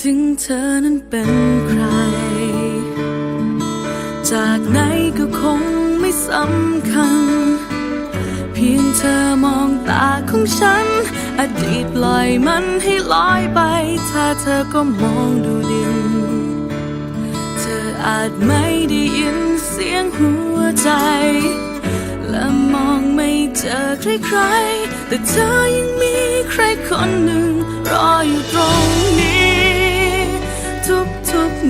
ถึงเธอนั้นเป็นใคร จากไหนก็คงไม่สำคัญ เพียงเธอมองตาของฉัน อดีตปล่อยมันให้ลอยไป ถ้าเธอก็มองดูดิน เธออาจไม่ได้ยินเสียงหัวใจ และมองไม่เจอใครๆ แต่เธอยังมีใครคนหนึ่ง รออยู่ตรงนี้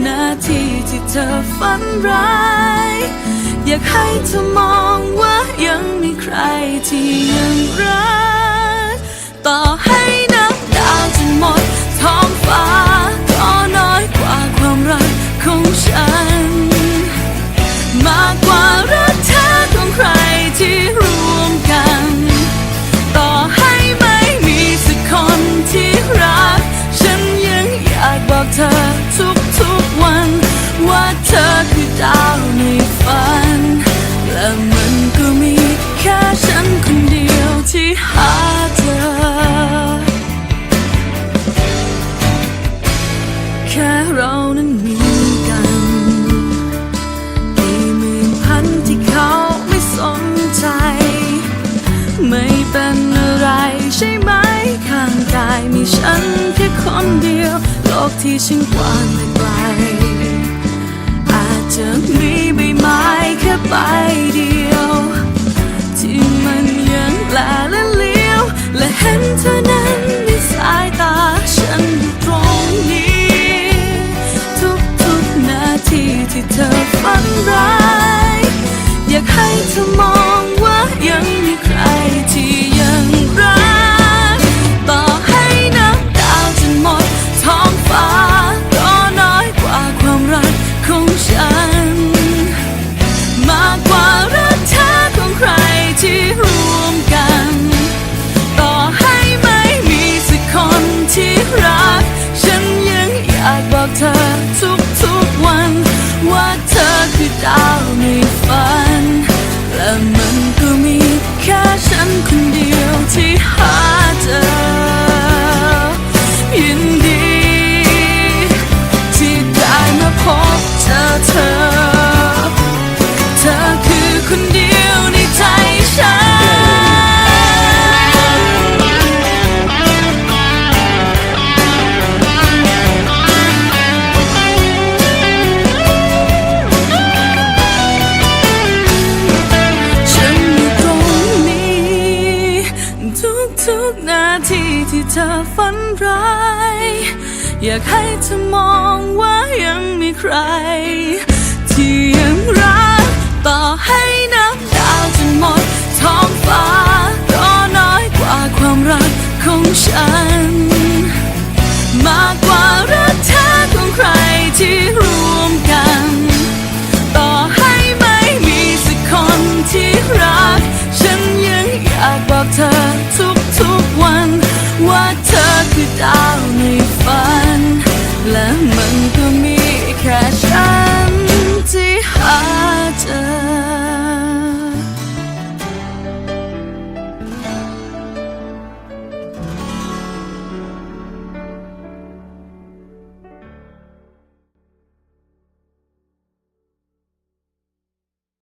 นาทีที่เธอฝันร้าย อยากให้เธอมองว่ายังมีใครที่ยังรัก เธอคือดาวในฝัน และมันก็มีแค่ฉันคนเดียวที่หาเจอแค่เรานั้นมีกันมีหมื่นพันที่เขาไม่สนใจ ไม่เป็นอะไรใช่ไหมข้างกายมีฉันแค่คนเดียว โลกที่ช่างกว้างและไกล จะมีใบไม้แค่ใบเดียว ธอฝันร้าย อยากให้เธอมองว่ายังมีใคร ที่ยังรักต่อให้น้ำดาวจนหมดท้องฟ้าก็น้อยกว่าความรักของฉัน